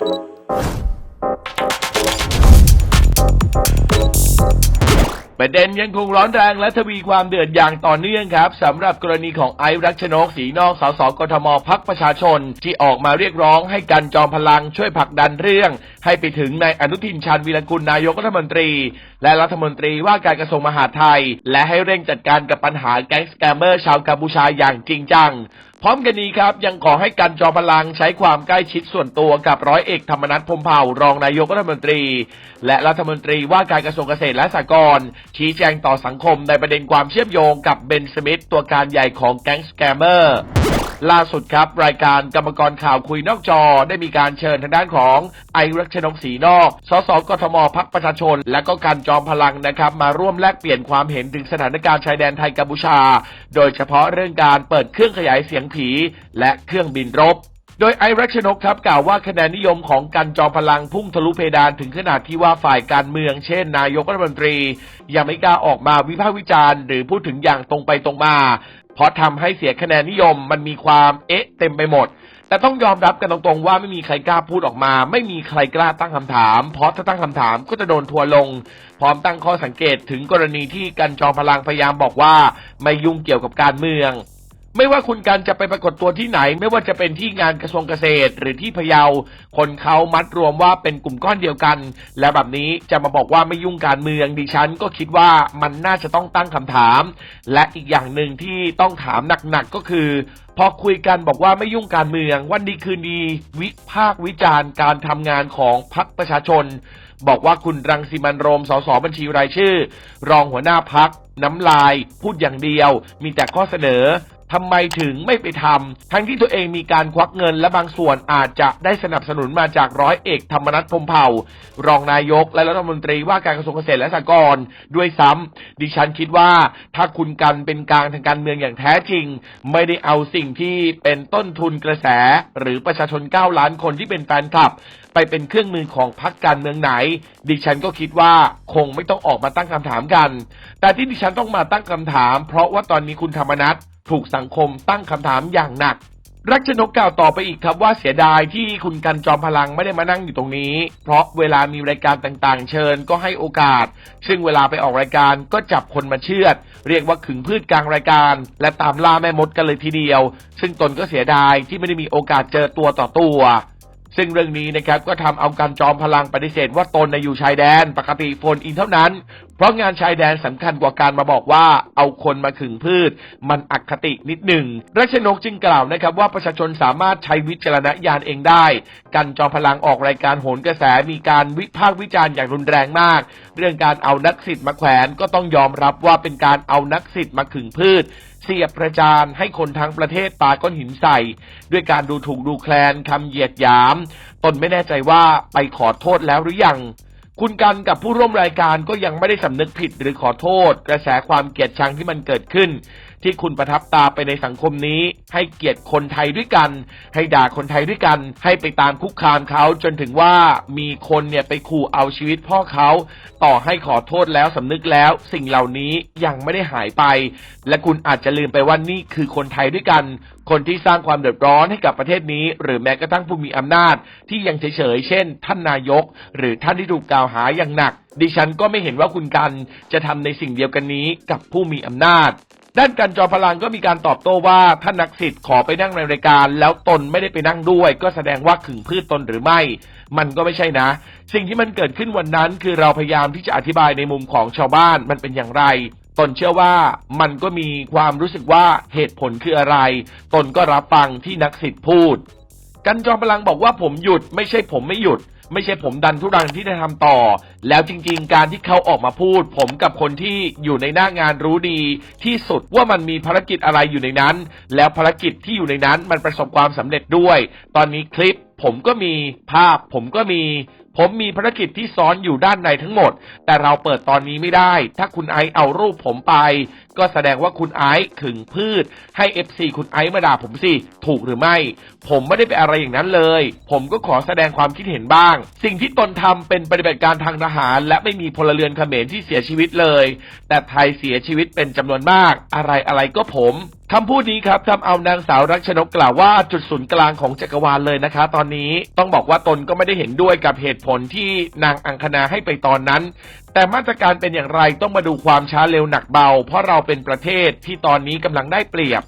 ประเด็นยังคงร้อนแรงและทวีความเดือดอย่างต่อเนื่องครับสำหรับกรณีของไอรักชนกศรีนอกสสกทมพักประชาชน ที่ออกมาเรียกร้องให้กันจอมพลังช่วยผลักดันเรื่อง ให้ไปถึงในอนุทินชาญวีรกุลนายกรัฐมนตรี และรัฐมนตรีว่าการกระทรวงมหาดไทย และให้เร่งจัดการกับปัญหาแก๊งสแกมเมอร์ชาวกัมพูชาอย่างจริงจัง พร้อมกันนี้ครับยังขอให้กันจอพลังใช้ความใกล้ชิดส่วนตัวกับร้อยเอกธรรมนัฐพมเผ่ารองนายกรัฐมนตรี และรัฐมนตรีว่าการกระทรวงเกษตรและสหกรณ์ชี้แจงต่อสังคมในประเด็นความเชื่อมโยงกับเบนสมิธตัวการใหญ่ของแก๊งสแกมเมอร์ ล่าสุดครับ รายการกรรมกรข่าวคุยนอกจอ ได้มีการเชิญทางด้านของไอรักชนกศรีนอก สสกทมพักประชาชน และก็การจอมพลังนะครับ มาร่วมแลกเปลี่ยนความเห็นถึงสถานการณ์ชายแดนไทยกัมพูชา โดยเฉพาะเรื่องการเปิดเครื่องขยายเสียงผี และเครื่องบินรบโดยไอรักชนกครับกล่าวว่าคะแนนนิยมของกันจอมพลังพุ่งทะลุเพดานถึงขนาดที่ว่าฝ่ายการเมืองเช่น นายกรัฐมนตรี ยังไม่กล้าออกมาวิพากษ์วิจารณ์ หรือพูดถึงอย่างตรงไปตรงมา เพราะทำให้เสียคะแนนนิยมมันมีความเอ๊ะเต็มไปหมด แต่ต้องยอมรับกันตรงๆว่าไม่มีใครกล้าพูดออกมา ไม่มีใครกล้าตั้งคำถาม เพราะถ้าตั้งคำถามก็จะโดนทัวร์ลง พร้อมตั้งข้อสังเกตถึงกรณีที่กันจอมพลังพยายามบอกว่า ไม่ยุ่งเกี่ยวกับการเมือง ไม่ว่าคุณกันจะไปปรากฏตัวที่ไหน ไม่ว่าจะเป็นที่งานกระทรวงเกษตร หรือที่พะเยา คนเขามัดรวมว่าเป็นกลุ่มก้อนเดียวกัน และแบบนี้จะมาบอกว่าไม่ยุ่งการเมืองดิฉันก็คิดว่ามันน่าจะต้องตั้งคำถาม และอีกอย่างหนึ่งที่ต้องถามหนักๆก็คือ พอคุยกันบอกว่าไม่ยุ่งการเมือง วันดีคืนดี วิพากวิจารณ์การทำงานของพรรคประชาชน บอกว่าคุณรังสิมันโรมสสบัญชีรายชื่อ รองหัวหน้าพักน้ำลาย พูดอย่างเดียว มีแต่ข้อเสนอ ทำไมถึงไม่ไปทำทั้งที่ตัวเองมีการควักเงินและบางส่วนอาจจะได้สนับสนุนมาจากร้อยเอกธรรมนัฐพมเผ่า รองนายกและรัฐมนตรีว่าการกระทรวงเกษตรและสหกรณ์ด้วยซ้ำดิฉันคิดว่าถ้าคุณกันเป็นกลางทางการเมืองอย่างแท้จริง ไม่ได้เอาสิ่งที่เป็นต้นทุนกระแส หรือประชาชน 9 ล้านคนที่เป็นแฟนคลับ ไปเป็นเครื่องมือของพรรคการเมืองไหน ดิฉันก็คิดว่าคงไม่ต้องออกมาตั้งคำถามกัน แต่ที่ดิฉันต้องมาตั้งคำถาม เพราะว่าตอนนี้คุณธรรมนัฐ ถูกสังคมตั้งคำถามอย่างหนัก รักชนกกล่าวต่อไปอีกครับว่าเสียดายที่คุณกันจอมพลังไม่ได้มานั่งอยู่ตรงนี้ เพราะเวลามีรายการต่างๆ เชิญก็ให้โอกาส ซึ่งเวลาไปออกรายการก็จับคนมาเชือด เรียกว่าขึงพืชกลางรายการ และตามล่าแม่มดกันเลยทีเดียว ซึ่งตนก็เสียดายที่ไม่ได้มีโอกาสเจอตัวต่อตัว ซึ่งเรื่องนี้นะครับก็ทำเอาการจอมพลังปฏิเสธว่าตนในอยู่ชายแดนปกติโฟนอินเท่านั้น เพราะงานชายแดนสำคัญกว่าการมาบอกว่าเอาคนมาขึงพืช มันอคตินิดหนึ่งรัชนกจึงกล่าวนะครับว่าประชาชนสามารถใช้วิจารณญาณเองได้ กันจอมพลังออกรายการโหนกระแสมีการวิพากษ์วิจารณ์อย่างรุนแรงมาก เรื่องการเอานักสิทธิ์มาแขวนก็ต้องยอมรับว่าเป็นการเอานักสิทธิ์มาขึงพืช เสียบประจานให้คนทั้งประเทศปาก้อนหินใส่ ด้วยการดูถูกดูแคลนคำเหยียดหยาม ตนไม่แน่ใจว่าไปขอโทษแล้วหรือยังคุณกันกับผู้ร่วมรายการก็ยังไม่ได้สำนึกผิดหรือขอโทษ กระแสความเกลียดชังที่มันเกิดขึ้น ที่คุณประทับตาไปในสังคมนี้ ให้เกียรติคนไทยด้วยกัน ให้ด่าคนไทยด้วยกัน ให้ไปตามคุกคามเขาจนถึงว่ามีคนเนี่ยไปขู่เอาชีวิตพ่อเขา ต่อให้ขอโทษแล้วสำนึกแล้ว สิ่งเหล่านี้ยังไม่ได้หายไป และคุณอาจจะลืมไปว่านี่คือคนไทยด้วยกัน คนที่สร้างความเดือดร้อนให้กับประเทศนี้ หรือแม้กระทั่งผู้มีอำนาจ ที่ยังเฉยๆเช่น ท่านนายก หรือท่านที่ถูกกล่าวหาอย่างหนักดิฉันก็ไม่เห็นว่าคุณกันจะทำในสิ่งเดียวกันนี้กับผู้มีอำนาจ ด้านการจอมพลังก็มีการตอบโต้ว่าท่านนักสิทธิ์ขอไปนั่งในรายการ แล้วตนไม่ได้ไปนั่งด้วย ก็แสดงว่าขึงพืชตนหรือไม่ มันก็ไม่ใช่นะ สิ่งที่มันเกิดขึ้นวันนั้นคือเราพยายามที่จะอธิบายในมุมของชาวบ้านมันเป็นอย่างไร ตนเชื่อว่ามันก็มีความรู้สึกว่าเหตุผลคืออะไร ตนก็รับฟังที่นักสิทธิ์พูด กันจอมพลังบอกว่าผมหยุดไม่ใช่ผมไม่หยุด ไม่ใช่ผมดันทุรังที่จะทำต่อ แล้วจริงๆ การที่เขาออกมาพูด ผมกับคนที่อยู่ในหน้างานรู้ดี ที่สุดว่ามันมีภารกิจอะไรอยู่ในนั้น แล้วภารกิจที่อยู่ในนั้นมันประสบความสำเร็จด้วย ตอนนี้คลิป ผมก็มีภาพ ผมก็มี ผมมีภารกิจที่ซ้อนอยู่ด้านในทั้งหมด แต่เราเปิดตอนนี้ไม่ได้ ถ้าคุณไอซ์เอารูปผมไป ก็แสดงว่าคุณไอซ์ขึงพืช ให้ FC คุณไอซ์มาด่าผมสิ ถูกหรือไม่ ผมไม่ได้ไปอะไรอย่างนั้นเลย ผมก็ขอแสดงความคิดเห็นบ้าง สิ่งที่ตนทำเป็นปฏิบัติการทางทหาร และไม่มีพลเรือนเขมรที่เสียชีวิตเลย แต่ไทยเสียชีวิตเป็นจำนวนมาก อะไรอะไรก็ผม คำพูดนี้ครับทำเอานางสาวรักชนกกล่าวว่าจุดศูนย์กลางของจักรวาลเลยนะคะ ตอนนี้ต้องบอกว่าตนก็ไม่ได้เห็นด้วยกับเหตุผลที่นางอังคณาให้ไปตอนนั้น แต่มาตรการเป็นอย่างไรต้องมาดูความช้าเร็วหนักเบา เพราะเราเป็นประเทศที่ตอนนี้กำลังได้เปรียบ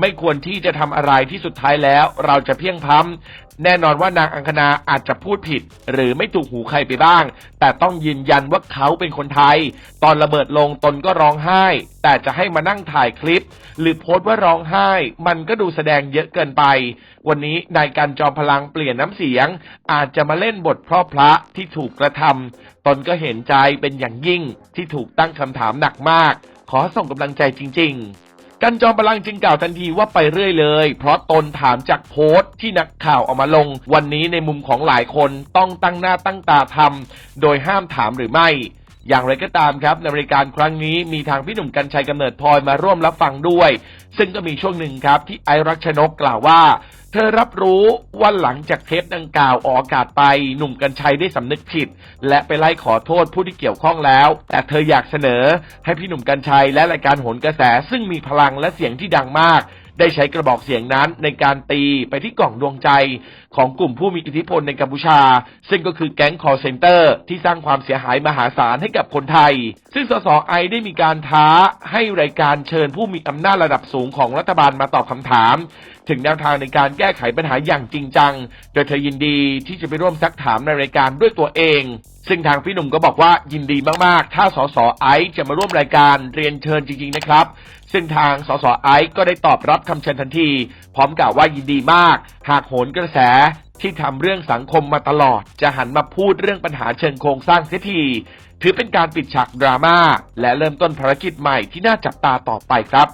ไม่ควรที่จะทำอะไรที่สุดท้ายแล้ว เราจะเพียงพ้ำแน่นอนว่านางอังคณาอาจจะพูดผิด หรือไม่ถูกหูใครไปบ้าง แต่ต้องยืนยันว่าเขาเป็นคนไทย ตอนระเบิดลงตนก็ร้องไห้แต่จะให้มานั่งถ่ายคลิป หรือโพสต์ว่าร้องไห้ มันก็ดูแสดงเยอะเกินไป วันนี้นายการจอมพลังเปลี่ยนน้ำเสียง อาจจะมาเล่นบทพราะพระที่ถูกกระทำตนก็เห็นใจเป็นอย่างยิ่งที่ถูกตั้งคำถามหนักมาก ขอส่งกำลังใจจริง ๆกันจอมพลังจึงกล่าวทันทีว่าไปเรื่อยเลย เพราะตนถามจากโพสต์ที่นักข่าวเอามาลง วันนี้ในมุมของหลายคนต้องตั้งหน้าตั้งตาทำโดยห้ามถามหรือไม่ อย่างไรก็ตามครับในรายการครั้งนี้มีทางพี่หนุ่มกัญชัยกำเนิดพลอยมาร่วมรับฟังด้วย ซึ่งก็มีช่วงหนึ่งครับที่ไอรักชนกกล่าวว่า เธอรับรู้ว่าหลังจากเทปดังกล่าวออกอากาศไป หนุ่มกัญชัยได้สำนึกผิด และไปไล่ขอโทษผู้ที่เกี่ยวข้องแล้ว แต่เธออยากเสนอ ให้พี่หนุ่มกัญชัยและรายการโหนกระแสซึ่งมีพลังและเสียงที่ดังมาก ได้ใช้กระบอกเสียงนั้นในการตีไปที่กล่องดวงใจ ของกลุ่มผู้มีอิทธิพลในกัมพูชา ซึ่งก็คือแก๊งคอร์เซนเตอร์ที่สร้างความเสียหายมหาศาลให้กับคนไทย ซึ่งสสไอได้มีการท้าให้รายการเชิญผู้มีอำนาจระดับสูงของรัฐบาลมาตอบคำถาม ถึงแนวทางในการแก้ไขปัญหาอย่างจริงจัง โดยเธอยินดีที่จะไปร่วมซักถามในรายการด้วยตัวเอง ซึ่งทางพี่หนุ่มก็บอกว่ายินดีมากๆ ถ้าสสไอซ์จะมาร่วมรายการเรียนเชิญจริง ๆ นะครับ ซึ่งทางสสไอซ์ก็ได้ตอบรับคำเชิญทันที พร้อมกล่าวว่ายินดีมาก หากโหนกระแสที่ทำเรื่องสังคมมาตลอด จะหันมาพูดเรื่องปัญหาเชิงโครงสร้างเสียทีถือเป็นการปิดฉากดราม่าและเริ่มต้นภารกิจใหม่ที่น่าจับตาต่อไปครับ